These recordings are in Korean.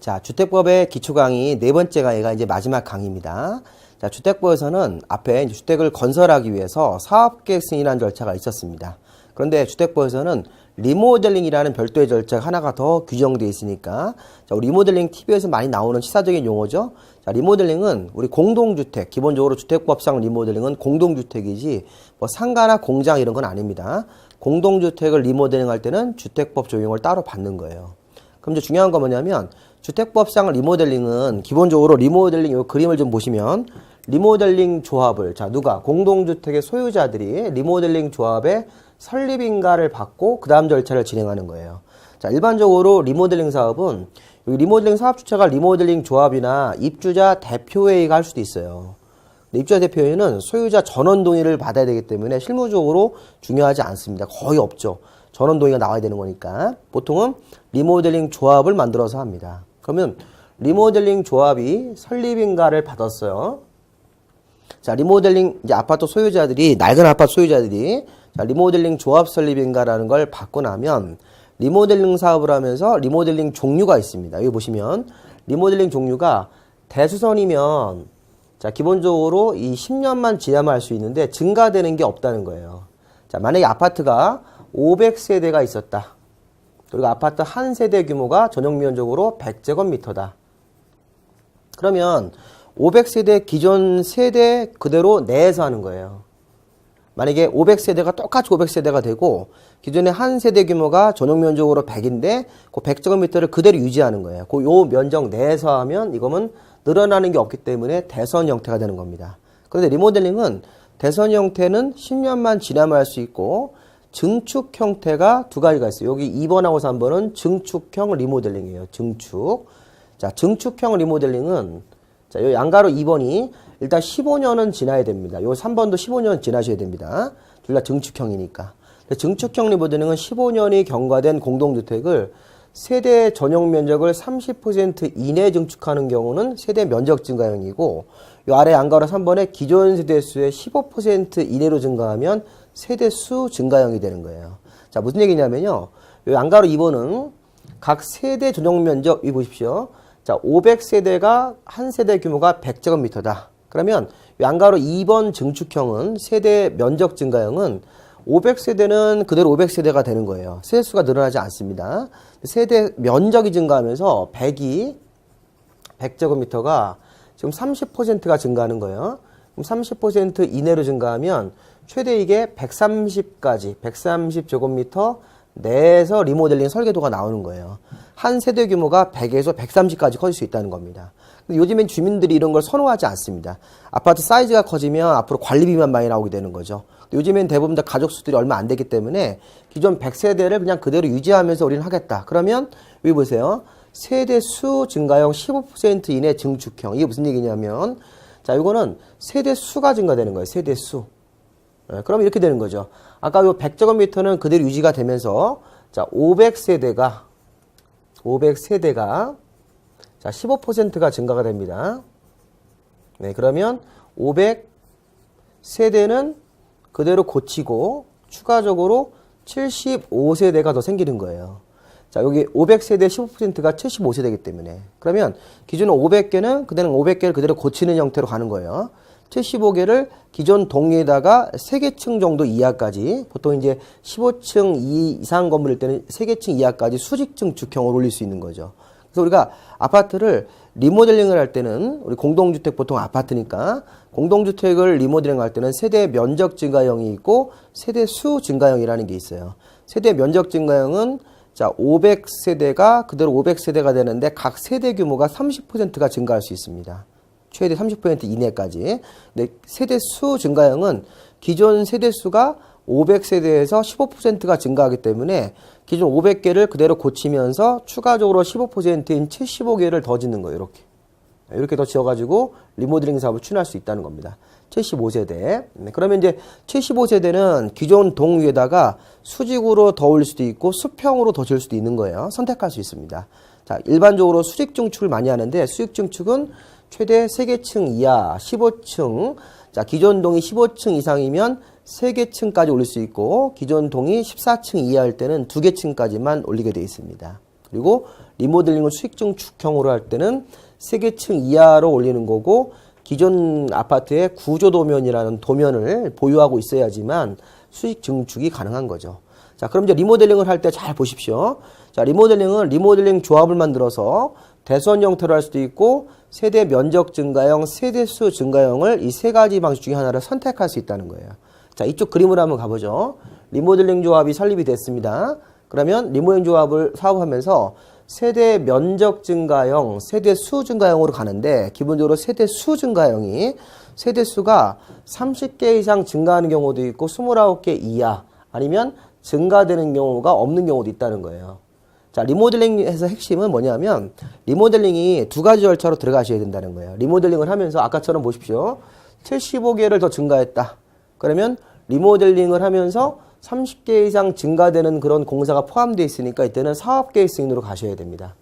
자, 주택법의 기초 강의 네 번째 강의가 이제 마지막 강의입니다. 자, 주택법에서는 앞에 주택을 건설하기 위해서 사업계획 승인이라는 절차가 있었습니다. 그런데 주택법에서는 리모델링이라는 별도의 절차가 하나가 더 규정되어 있으니까 자, 리모델링 TV에서 많이 나오는 시사적인 용어죠. 자, 리모델링은 우리 공동주택, 기본적으로 주택법상 리모델링은 공동주택이지 뭐 상가나 공장 이런 건 아닙니다. 공동주택을 리모델링 할 때는 주택법 적용을 따로 받는 거예요. 그럼 이제 중요한 건 뭐냐면 주택법상 리모델링은 기본적으로 리모델링 요 그림을 좀 보시면 리모델링 조합을 자 누가 공동주택의 소유자들이 리모델링 조합의 설립인가를 받고 그 다음 절차를 진행하는 거예요. 자 일반적으로 리모델링 사업은 이 리모델링 사업 주체가 리모델링 조합이나 입주자 대표회의가 할 수도 있어요. 입주자 대표회의는 소유자 전원 동의를 받아야 되기 때문에 실무적으로 중요하지 않습니다. 거의 없죠. 전원 동의가 나와야 되는 거니까 보통은 리모델링 조합을 만들어서 합니다. 그러면 리모델링 조합이 설립인가를 받았어요. 자, 리모델링 이제 아파트 소유자들이 낡은 아파트 소유자들이 자, 리모델링 조합 설립인가라는 걸 받고 나면 리모델링 사업을 하면서 리모델링 종류가 있습니다. 여기 보시면 리모델링 종류가 대수선이면 자, 기본적으로 이 10년만 지나면 할 수 있는데 증가되는 게 없다는 거예요. 자, 만약에 아파트가 500세대가 있었다. 그리고 아파트 한 세대 규모가 전용 면적으로 100제곱미터다. 그러면 500세대 기존 세대 그대로 내에서 하는 거예요. 만약에 500세대가 똑같이 500세대가 되고 기존의 한 세대 규모가 전용 면적으로 100인데 그 100제곱미터를 그대로 유지하는 거예요. 그 요 면적 내에서 하면 이거는 늘어나는 게 없기 때문에 대선 형태가 되는 겁니다. 그런데 리모델링은 대선 형태는 10년만 지나면 할 수 있고 증축 형태가 두 가지가 있어요. 여기 2번하고 3번은 증축형 리모델링이에요. 증축. 자, 증축형 리모델링은 자, 요 양가로 2번이 일단 15년은 지나야 됩니다. 요 3번도 15년 지나셔야 됩니다. 둘 다 증축형이니까. 증축형 리모델링은 15년이 경과된 공동주택을 세대 전용 면적을 30% 이내 증축하는 경우는 세대 면적 증가형이고 요 아래 양가로 3번에 기존 세대 수의 15% 이내로 증가하면 세대 수 증가형이 되는 거예요. 자, 무슨 얘기냐면요. 요 양가로 2번은 각 세대 전용 면적 이 보십시오. 자, 500세대가 한 세대 규모가 100제곱미터다. 그러면 양가로 2번 증축형은 세대 면적 증가형은 500세대는 그대로 500세대가 되는 거예요. 세대수가 늘어나지 않습니다. 세대 면적이 증가하면서 100이 100제곱미터가 지금 30%가 증가하는 거예요. 그럼 30% 이내로 증가하면 최대 이게 130까지 130제곱미터 내에서 리모델링 설계도가 나오는 거예요. 한 세대 규모가 100에서 130까지 커질 수 있다는 겁니다. 요즘엔 주민들이 이런 걸 선호하지 않습니다. 아파트 사이즈가 커지면 앞으로 관리비만 많이 나오게 되는 거죠. 요즘엔 대부분 다 가족 수들이 얼마 안 되기 때문에 기존 100세대를 그냥 그대로 유지하면서 우리는 하겠다. 그러면 여기 보세요. 세대 수 증가형 15% 이내 증축형. 이게 무슨 얘기냐면 자, 이거는 세대 수가 증가되는 거예요. 세대 수. 예, 그럼 이렇게 되는 거죠. 아까 요 100제곱미터는 그대로 유지가 되면서 자, 500세대가 500세대가 자, 15%가 증가가 됩니다. 네, 그러면 500세대는 그대로 고치고 추가적으로 75세대가 더 생기는 거예요. 자, 여기 500세대 15%가 75세대이기 때문에. 그러면 기존 500개는 그대는 500개를 그대로 고치는 형태로 가는 거예요. 75개를 기존 동에다가 3개층 정도 이하까지 보통 이제 15층 이상 건물일 때는 3개층 이하까지 수직층 축형을 올릴 수 있는 거죠. 그래서 우리가 아파트를 리모델링을 할 때는 우리 공동주택 보통 아파트니까 공동주택을 리모델링 할 때는 세대 면적 증가형이 있고 세대 수 증가형이라는 게 있어요. 세대 면적 증가형은 자, 500세대가 그대로 500세대가 되는데 각 세대 규모가 30%가 증가할 수 있습니다. 최대 30% 이내까지. 근데 세대 수 증가형은 기존 세대 수가 500세대에서 15%가 증가하기 때문에 기존 500개를 그대로 고치면서 추가적으로 15%인 75개를 더 짓는 거예요. 이렇게. 이렇게 더 지어가지고 리모델링 사업을 추진할 수 있다는 겁니다. 75세대. 네, 그러면 이제 75세대는 기존 동 위에다가 수직으로 더 올릴 수도 있고 수평으로 더 지을 수도 있는 거예요. 선택할 수 있습니다. 자, 일반적으로 수직 증축을 많이 하는데 수직 증축은 최대 3개층 이하 15층. 자, 기존 동이 15층 이상이면 3개층까지 올릴 수 있고 기존 동이 14층 이하일 때는 2개층까지만 올리게 되어 있습니다. 그리고 리모델링을 수익 증 축형으로 할 때는 세개층 이하로 올리는 거고 기존 아파트의 구조 도면이라는 도면을 보유하고 있어야지만 수익 증축이 가능한 거죠. 자, 그럼 이제 리모델링을 할 때 잘 보십시오. 자, 리모델링은 리모델링 조합을 만들어서 대선 형태로 할 수도 있고 세대 면적 증가형, 세대 수 증가형을 이 세 가지 방식 중에 하나를 선택할 수 있다는 거예요. 자, 이쪽 그림으로 한번 가보죠. 리모델링 조합이 설립이 됐습니다. 그러면 리모델링 조합을 사업하면서 세대 면적 증가형, 세대 수 증가형으로 가는데 기본적으로 세대 수 증가형이 세대 수가 30개 이상 증가하는 경우도 있고 29개 이하 아니면 증가되는 경우가 없는 경우도 있다는 거예요. 자, 리모델링에서 핵심은 뭐냐면 리모델링이 두 가지 절차로 들어가셔야 된다는 거예요. 리모델링을 하면서 아까처럼 보십시오. 75개를 더 증가했다. 그러면 리모델링을 하면서 30개 이상 증가되는 그런 공사가 포함되어 있으니까 이때는 사업 계획 승인으로 가셔야 됩니다.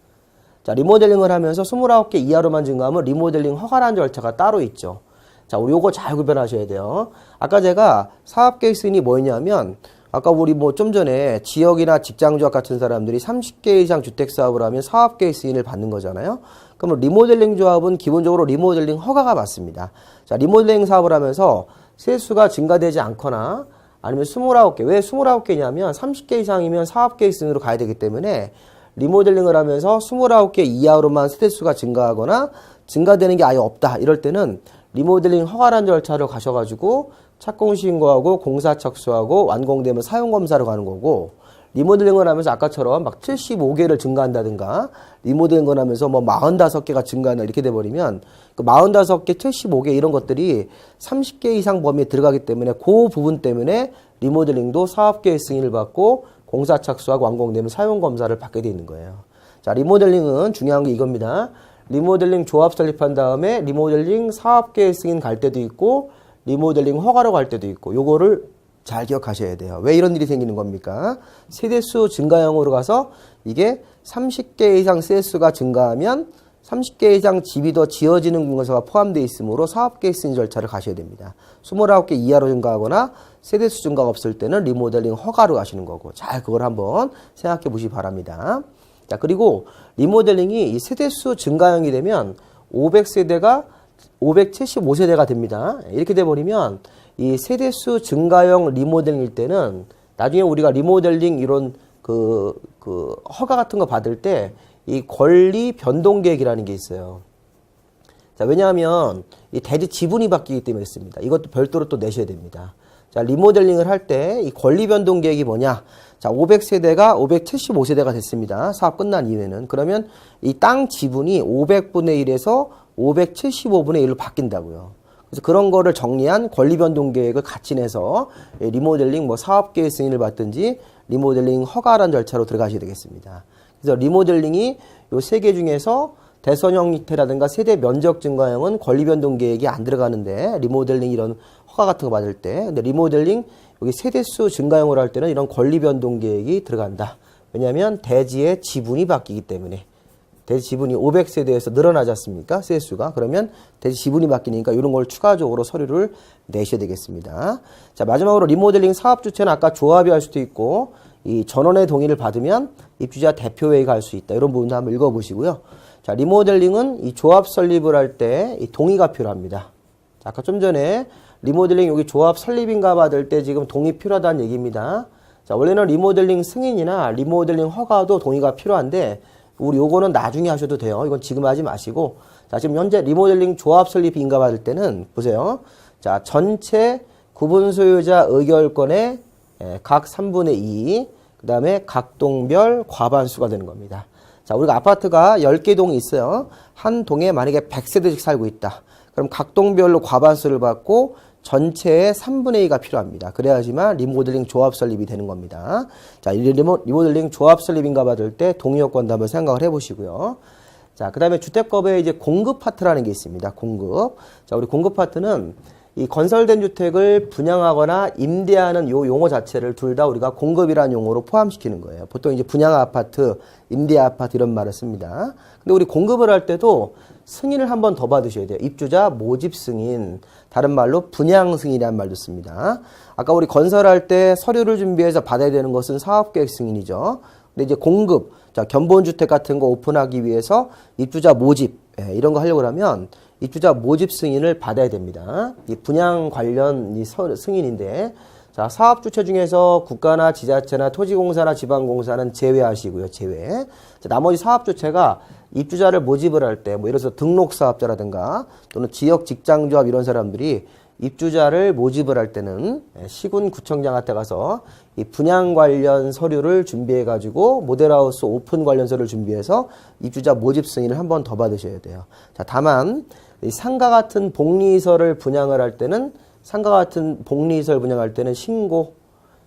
자, 리모델링을 하면서 29개 이하로만 증가하면 리모델링 허가라는 절차가 따로 있죠. 자, 요거 잘 구별하셔야 돼요. 아까 제가 사업 계획 승인이 뭐였냐면 아까 우리 뭐 좀 전에 지역이나 직장조합 같은 사람들이 30개 이상 주택 사업을 하면 사업계획 승인을 받는 거잖아요. 그러면 리모델링 조합은 기본적으로 리모델링 허가가 맞습니다. 자, 리모델링 사업을 하면서 세수가 증가되지 않거나 아니면 29개. 왜 29개냐면 30개 이상이면 사업계획 승인으로 가야 되기 때문에 리모델링을 하면서 29개 이하로만 세대수가 증가하거나 증가되는 게 아예 없다. 이럴 때는 리모델링 허가란 절차로 가셔가지고 착공 신고하고 공사 착수하고 완공되면 사용 검사로 가는 거고 리모델링을 하면서 아까처럼 막 75개를 증가한다든가 리모델링을 하면서 뭐 45개가 증가한다 이렇게 돼 버리면 그 45개, 75개 이런 것들이 30개 이상 범위에 들어가기 때문에 그 부분 때문에 리모델링도 사업계획 승인을 받고 공사 착수하고 완공되면 사용 검사를 받게 돼 있는 거예요. 자, 리모델링은 중요한 게 이겁니다. 리모델링 조합 설립한 다음에 리모델링 사업계획 승인 갈 때도 있고 리모델링 허가로 갈 때도 있고 요거를 잘 기억하셔야 돼요. 왜 이런 일이 생기는 겁니까? 세대수 증가형으로 가서 이게 30개 이상 세대수가 증가하면 30개 이상 집이 더 지어지는 공사가 포함되어 있으므로 사업 계획 승인 절차를 가셔야 됩니다. 29개 이하로 증가하거나 세대수 증가가 없을 때는 리모델링 허가로 가시는 거고 잘 그걸 한번 생각해 보시기 바랍니다. 자, 그리고 리모델링이 이 세대수 증가형이 되면 500세대가 575세대가 됩니다. 이렇게 돼버리면 이 세대수 증가형 리모델링일 때는 나중에 우리가 리모델링 이런 그, 그 허가 같은 거 받을 때 이 권리 변동 계획이라는 게 있어요. 자, 왜냐하면 이 대지 지분이 바뀌기 때문에 있습니다. 이것도 별도로 또 내셔야 됩니다. 자, 리모델링을 할 때 이 권리 변동 계획이 뭐냐? 자, 500세대가 575세대가 됐습니다. 사업 끝난 이후에는. 그러면 이 땅 지분이 500분의 1에서 575분의 1로 바뀐다고요. 그래서 그런 거를 정리한 권리 변동 계획을 같이 내서 예, 리모델링 뭐 사업 계획 승인을 받든지 리모델링 허가란 절차로 들어가셔야 되겠습니다. 그래서 리모델링이 요 세 개 중에서 대선형 형태라든가 세대 면적 증가형은 권리 변동 계획이 안 들어가는데 리모델링 이런 허가 같은 거 받을 때 근데 리모델링 여기 세대수 증가형으로 할 때는 이런 권리 변동 계획이 들어간다. 왜냐하면 대지의 지분이 바뀌기 때문에 대지 지분이 500세대에서 늘어나지 않습니까? 세수가. 그러면 대지 지분이 바뀌니까 이런 걸 추가적으로 서류를 내셔야 되겠습니다. 자, 마지막으로 리모델링 사업 주체는 아까 조합이 할 수도 있고 이 전원의 동의를 받으면 입주자 대표회의 갈 수 있다. 이런 부분도 한번 읽어보시고요. 자, 리모델링은 이 조합 설립을 할때이 동의가 필요합니다. 자, 아까 좀 전에 리모델링 여기 조합 설립인가 받을 때 지금 동의 필요하다는 얘기입니다. 자, 원래는 리모델링 승인이나 리모델링 허가도 동의가 필요한데 우리 요거는 나중에 하셔도 돼요. 이건 지금 하지 마시고 자, 지금 현재 리모델링 조합 설립 인가 받을 때는 보세요. 자, 전체 구분 소유자 의결권의 예, 각 3분의 2, 그 다음에 각 동별 과반수가 되는 겁니다. 자, 우리가 아파트가 10개 동이 있어요. 한 동에 만약에 100세대씩 살고 있다. 그럼 각 동별로 과반수를 받고 전체의 3분의 2가 필요합니다. 그래야지만 리모델링 조합 설립이 되는 겁니다. 자, 이 리모, 리모델링 조합 설립인가 받을 때 동의 요건도 한번 생각을 해보시고요. 자, 그 다음에 주택법에 이제 공급 파트라는 게 있습니다. 공급. 자, 우리 공급 파트는 이 건설된 주택을 분양하거나 임대하는 요 용어 자체를 둘 다 우리가 공급이라는 용어로 포함시키는 거예요. 보통 이제 분양 아파트, 임대 아파트 이런 말을 씁니다. 근데 우리 공급을 할 때도 승인을 한 번 더 받으셔야 돼요. 입주자 모집 승인, 다른 말로 분양 승인이라는 말도 씁니다. 아까 우리 건설할 때 서류를 준비해서 받아야 되는 것은 사업계획 승인이죠. 근데 이제 공급, 자, 견본주택 같은 거 오픈하기 위해서 입주자 모집, 예, 이런 거 하려고 하면 입주자 모집 승인을 받아야 됩니다. 이 분양 관련 이 서- 승인인데, 자, 사업 주체 중에서 국가나 지자체나 토지공사나 지방공사는 제외하시고요, 제외. 자, 나머지 사업 주체가 입주자를 모집을 할 때, 뭐, 예를 들어서 등록 사업자라든가 또는 지역 직장조합 이런 사람들이 입주자를 모집을 할 때는 예, 시군 구청장한테 가서 이 분양 관련 서류를 준비해 가지고 모델하우스 오픈 관련서를 준비해서 입주자 모집 승인을 한 번 더 받으셔야 돼요. 자, 다만 이 상가 같은 복리설을 분양을 할 때는 상가 같은 복리설 분양할 때는 신고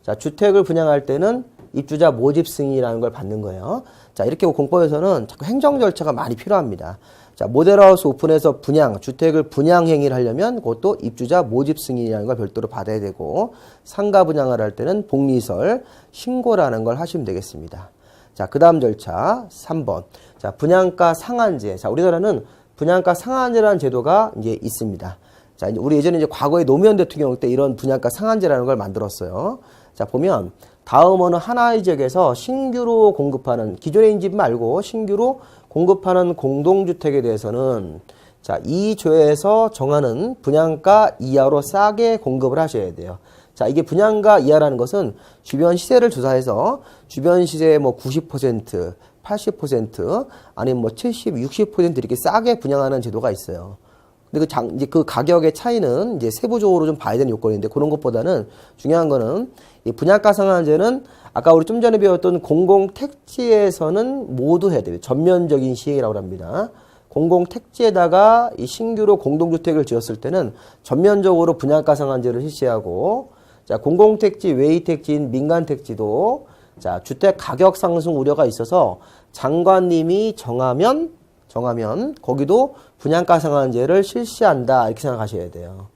자, 주택을 분양할 때는 입주자 모집 승인이라는 걸 받는 거예요. 자, 이렇게 공법에서는 자꾸 행정 절차가 많이 필요합니다. 자, 모델하우스 오픈해서 분양, 주택을 분양 행위를 하려면 그것도 입주자 모집 승인이라는 걸 별도로 받아야 되고 상가 분양을 할 때는 복리설, 신고라는 걸 하시면 되겠습니다. 자, 그 다음 절차 3번. 자, 분양가 상한제. 자, 우리나라는 분양가 상한제라는 제도가 이제 있습니다. 자, 이제 우리 예전에 이제 과거에 노무현 대통령 때 이런 분양가 상한제라는 걸 만들었어요. 자, 보면 다음은 하나의 지역에서 신규로 공급하는 기존의 집 말고 신규로 공급하는 공동주택에 대해서는 자, 이 조에서 정하는 분양가 이하로 싸게 공급을 하셔야 돼요. 자, 이게 분양가 이하라는 것은 주변 시세를 조사해서 주변 시세의 뭐 90%, 80% 아니면 뭐 70, 60% 이렇게 싸게 분양하는 제도가 있어요. 근데 그 장, 이제 그 가격의 차이는 이제 세부적으로 좀 봐야 되는 요건인데 그런 것보다는 중요한 거는 이 분양가 상한제는 아까 우리 좀 전에 배웠던 공공 택지에서는 모두 해야 돼요. 전면적인 시행이라고 합니다. 공공 택지에다가 이 신규로 공동주택을 지었을 때는 전면적으로 분양가 상한제를 실시하고 자, 공공 택지 외의 택지인 민간 택지도 자, 주택 가격 상승 우려가 있어서 장관님이 정하면 정하면 거기도 분양가 상한제를 실시한다 이렇게 생각하셔야 돼요.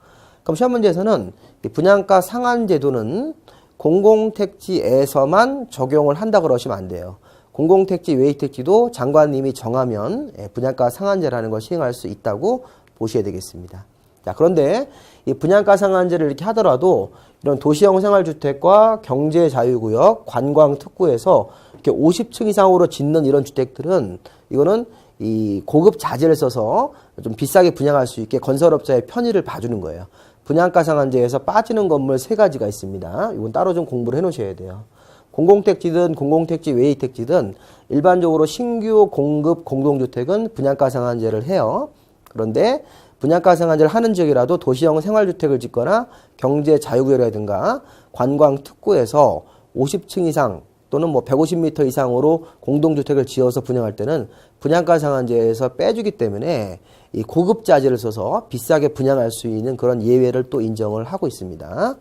그럼 시험 문제에서는 이 분양가 상한 제도는 공공택지에서만 적용을 한다 그러시면 안 돼요. 공공택지 외의 택지도 장관님이 정하면 예, 분양가 상한제라는 걸 시행할 수 있다고 보셔야 되겠습니다. 자, 그런데 이 분양가 상한제를 이렇게 하더라도 이런 도시형 생활주택과 경제자유구역, 관광특구에서 이렇게 50층 이상으로 짓는 이런 주택들은 이거는 이 고급 자재를 써서 좀 비싸게 분양할 수 있게 건설업자의 편의를 봐주는 거예요. 분양가 상한제에서 빠지는 건물 세 가지가 있습니다. 이건 따로 좀 공부를 해 놓으셔야 돼요. 공공택지든 공공택지 외의 택지든 일반적으로 신규 공급 공동주택은 분양가 상한제를 해요. 그런데 분양가 상한제를 하는 지역이라도 도시형 생활주택을 짓거나 경제 자유구역이라든가 관광 특구에서 50층 이상 또는 뭐 150m 이상으로 공동주택을 지어서 분양할 때는 분양가 상한제에서 빼주기 때문에 이 고급 자재를 써서 비싸게 분양할 수 있는 그런 예외를 또 인정을 하고 있습니다.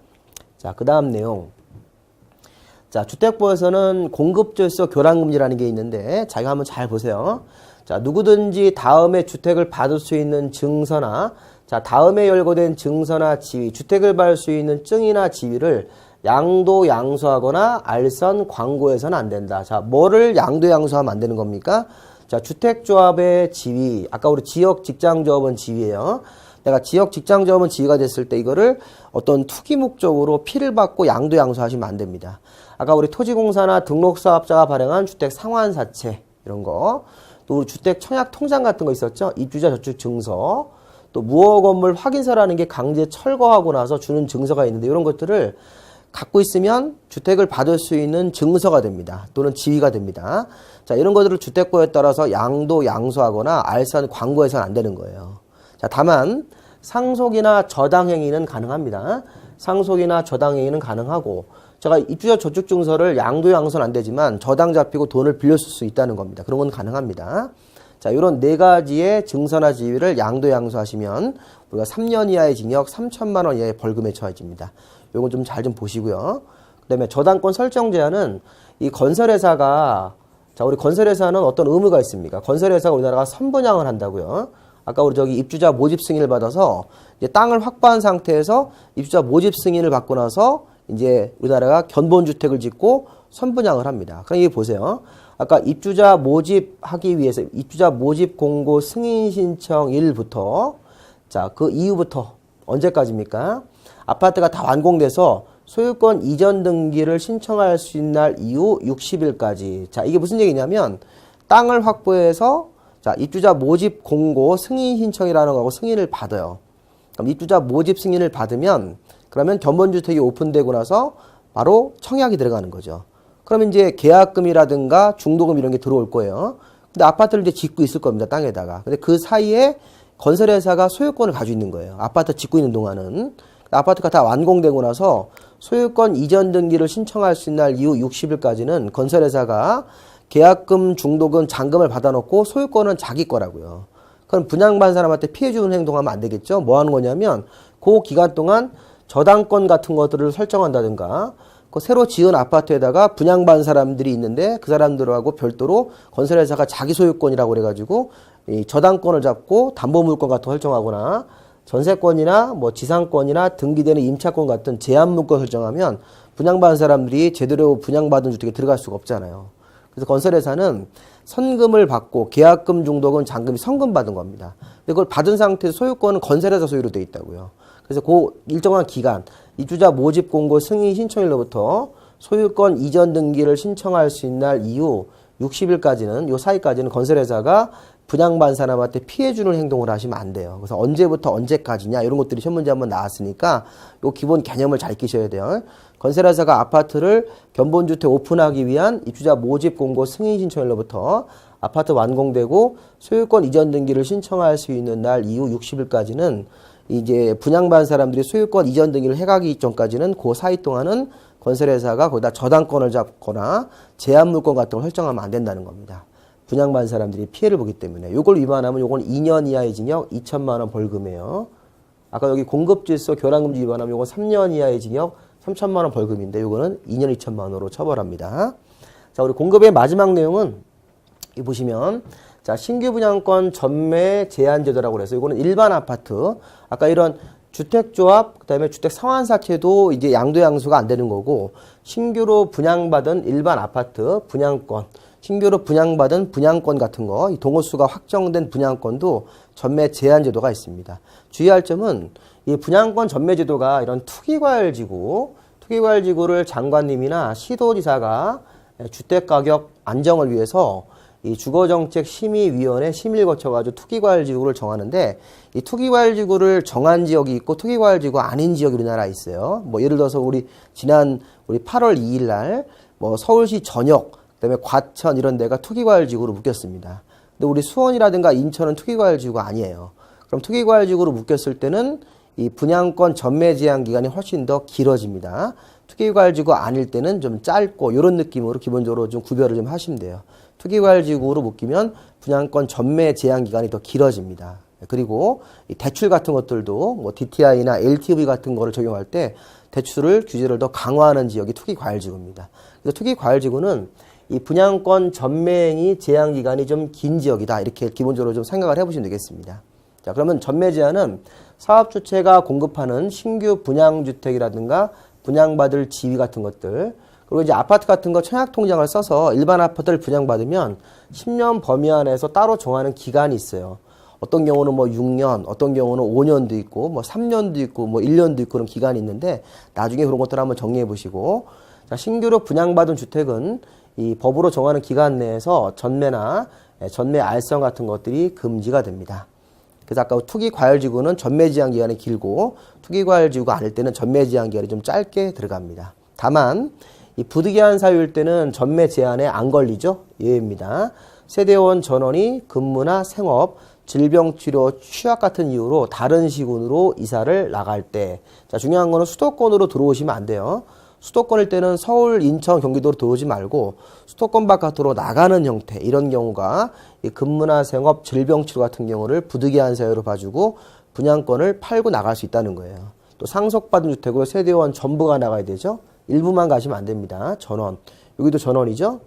자, 그 다음 내용. 자, 주택부에서는 공급절서 교란금지라는 게 있는데 자기가 한번 잘 보세요. 자, 누구든지 다음에 주택을 받을 수 있는 증서나 자, 다음에 열거된 증서나 지위, 주택을 받을 수 있는 증이나 지위를 양도 양수하거나 알선 광고해서는 안 된다. 자, 뭐를 양도 양수하면 안 되는 겁니까? 자, 주택조합의 지위, 아까 우리 지역 직장조합은 지위예요. 내가 지역 직장조합은 지위가 됐을 때 이거를 어떤 투기 목적으로 피를 받고 양도 양수하시면 안 됩니다. 아까 우리 토지공사나 등록사업자가 발행한 주택 상환사채 이런 거, 또 우리 주택 청약 통장 같은 거 있었죠? 입주자 저축 증서, 또 무허 건물 확인서라는 게 강제 철거하고 나서 주는 증서가 있는데 이런 것들을 갖고 있으면 주택을 받을 수 있는 증서가 됩니다. 또는 지위가 됩니다. 자, 이런 것들을 주택법에 따라서 양도 양수하거나 알선 광고해서는 안 되는 거예요. 자, 다만 상속이나 저당 행위는 가능합니다. 상속이나 저당 행위는 가능하고 제가 입주자 저축 증서를 양도 양수는 안 되지만 저당 잡히고 돈을 빌렸을 수 있다는 겁니다. 그런 건 가능합니다. 자, 이런 네 가지의 증서나 지위를 양도 양수하시면 우리가 3년 이하의 징역 3천만 원 이하의 벌금에 처해집니다. 요거 좀잘좀 보시고요. 그다음에 저당권 설정 제한은 이 건설회사가 자, 우리 건설회사는 어떤 의무가 있습니까? 건설회사가 우리나라가 선분양을 한다고요. 아까 우리 저기 입주자 모집 승인을 받아서 이제 땅을 확보한 상태에서 입주자 모집 승인을 받고 나서 이제 우리나라가 견본주택을 짓고 선분양을 합니다. 그럼 이게 보세요. 아까 입주자 모집하기 위해서 입주자 모집 공고 승인 신청 일부터 자, 그 이후부터 언제까지입니까? 아파트가 다 완공돼서 소유권 이전 등기를 신청할 수 있는 날 이후 60일까지. 자, 이게 무슨 얘기냐면 땅을 확보해서 자, 입주자 모집 공고 승인 신청이라는 거하고 승인을 받아요. 그럼 입주자 모집 승인을 받으면 그러면 견본주택이 오픈되고 나서 바로 청약이 들어가는 거죠. 그러면 이제 계약금이라든가 중도금 이런 게 들어올 거예요. 근데 아파트를 이제 짓고 있을 겁니다. 땅에다가. 근데 그 사이에 건설회사가 소유권을 가지고 있는 거예요. 아파트 짓고 있는 동안은. 아파트가 다 완공되고 나서 소유권 이전 등기를 신청할 수 있는 날 이후 60일까지는 건설회사가 계약금, 중도금, 잔금을 받아놓고 소유권은 자기 거라고요. 그럼 분양받은 사람한테 피해 주는 행동하면 안 되겠죠? 뭐 하는 거냐면 그 기간 동안 저당권 같은 것들을 설정한다든가 그 새로 지은 아파트에다가 분양받은 사람들이 있는데 그 사람들하고 별도로 건설회사가 자기 소유권이라고 그래가지고 이 저당권을 잡고 담보물권 같은 거 설정하거나 전세권이나 뭐 지상권이나 등기되는 임차권 같은 제한물권 설정하면 분양받은 사람들이 제대로 분양받은 주택에 들어갈 수가 없잖아요. 그래서 건설회사는 선금을 받고 계약금, 중도금, 잔금이 선금 받은 겁니다. 근데 그걸 받은 상태에서 소유권은 건설회사 소유로 돼 있다고요. 그래서 그 일정한 기간, 입주자 모집 공고 승인 신청일로부터 소유권 이전 등기를 신청할 수 있는 날 이후 60일까지는 요 사이까지는 건설회사가 분양받은 사람한테 피해 주는 행동을 하시면 안 돼요. 그래서 언제부터 언제까지냐 이런 것들이 시험 문제 한번 나왔으니까 요 기본 개념을 잘 끼셔야 돼요. 건설회사가 아파트를 견본주택 오픈하기 위한 입주자 모집 공고 승인 신청일로부터 아파트 완공되고 소유권 이전 등기를 신청할 수 있는 날 이후 60일까지는 이제 분양받은 사람들이 소유권 이전 등기를 해가기 전까지는 그 사이 동안은 건설회사가 거기다 저당권을 잡거나 제한물권 같은 걸 설정하면 안 된다는 겁니다. 분양받은 사람들이 피해를 보기 때문에 이걸 위반하면 요건 2년 이하의 징역 2천만 원 벌금이에요. 아까 여기 공급질서 교란금지 위반하면 요건 3년 이하의 징역 3천만 원 벌금인데 요거는 2년 2천만 원으로 처벌합니다. 자, 우리 공급의 마지막 내용은 이 보시면 자, 신규 분양권 전매 제한 제도라고 그래서 이거는 일반 아파트 아까 이런 주택조합 그 다음에 주택 상환사채도 이제 양도 양수가 안 되는 거고 신규로 분양받은 일반 아파트 분양권 신규로 분양받은 분양권 같은 거, 이 동호수가 확정된 분양권도 전매 제한 제도가 있습니다. 주의할 점은 이 분양권 전매 제도가 이런 투기과열지구, 투기과열지구를 장관님이나 시도지사가 주택가격 안정을 위해서 이 주거정책 심의위원회 심의를 거쳐가지고 투기과열지구를 정하는데 이 투기과열지구를 정한 지역이 있고 투기과열지구가 아닌 지역이 우리나라에 있어요. 뭐 예를 들어서 우리 지난 우리 8월 2일 날 뭐 서울시 전역 그다음에 과천 이런 데가 투기과열지구로 묶였습니다. 근데 우리 수원이라든가 인천은 투기과열지구가 아니에요. 그럼 투기과열지구로 묶였을 때는 이 분양권 전매 제한 기간이 훨씬 더 길어집니다. 투기과열지구 아닐 때는 좀 짧고 이런 느낌으로 기본적으로 좀 구별을 좀 하시면 돼요. 투기과열지구로 묶이면 분양권 전매 제한 기간이 더 길어집니다. 그리고 이 대출 같은 것들도 뭐 DTI나 LTV 같은 거를 적용할 때 대출을 규제를 더 강화하는 지역이 투기과열지구입니다. 그래서 투기과열지구는 이 분양권 전매행위 제한 기간이 좀 긴 지역이다. 이렇게 기본적으로 좀 생각을 해보시면 되겠습니다. 자, 그러면 전매 제한은 사업 주체가 공급하는 신규 분양 주택이라든가 분양받을 지위 같은 것들 그리고 이제 아파트 같은 거 청약 통장을 써서 일반 아파트를 분양받으면 10년 범위 안에서 따로 정하는 기간이 있어요. 어떤 경우는 뭐 6년, 어떤 경우는 5년도 있고, 뭐 3년도 있고, 뭐 1년도 있고 그런 기간이 있는데 나중에 그런 것들 한번 정리해 보시고, 자, 신규로 분양받은 주택은 이 법으로 정하는 기간 내에서 전매나 예, 전매 알선 같은 것들이 금지가 됩니다. 그래서 아까 투기 과열 지구는 전매 제한 기간이 길고 투기 과열 지구가 아닐 때는 전매 제한 기간이 좀 짧게 들어갑니다. 다만 이 부득이한 사유일 때는 전매 제한에 안 걸리죠. 예외입니다. 세대원 전원이 근무나 생업, 질병 치료, 취약 같은 이유로 다른 시군으로 이사를 나갈 때. 자, 중요한 거는 수도권으로 들어오시면 안 돼요. 수도권일 때는 서울, 인천, 경기도로 들어오지 말고 수도권 바깥으로 나가는 형태 이런 경우가 이 근무나 생업, 질병 치료 같은 경우를 부득이한 사유로 봐주고 분양권을 팔고 나갈 수 있다는 거예요. 또 상속받은 주택으로 세대원 전부가 나가야 되죠. 일부만 가시면 안 됩니다. 전원. 여기도 전원이죠.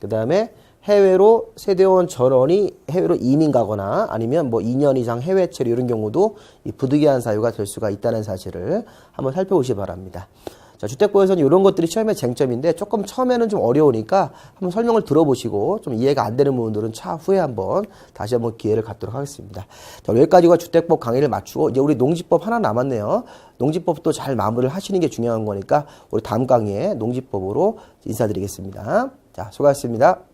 그 다음에 해외로 세대원 전원이 해외로 이민 가거나 아니면 뭐 2년 이상 해외 체류 이런 경우도 이 부득이한 사유가 될 수가 있다는 사실을 한번 살펴보시기 바랍니다. 자, 주택보에서는 이런 것들이 시험의 쟁점인데 조금 처음에는 좀 어려우니까 한번 설명을 들어보시고 좀 이해가 안 되는 부분들은 차후에 한번 다시 한번 기회를 갖도록 하겠습니다. 자, 여기까지가 주택법 강의를 마치고 이제 우리 농지법 하나 남았네요. 농지법도 잘 마무리를 하시는 게 중요한 거니까 우리 다음 강의에 농지법으로 인사드리겠습니다. 자, 수고하셨습니다.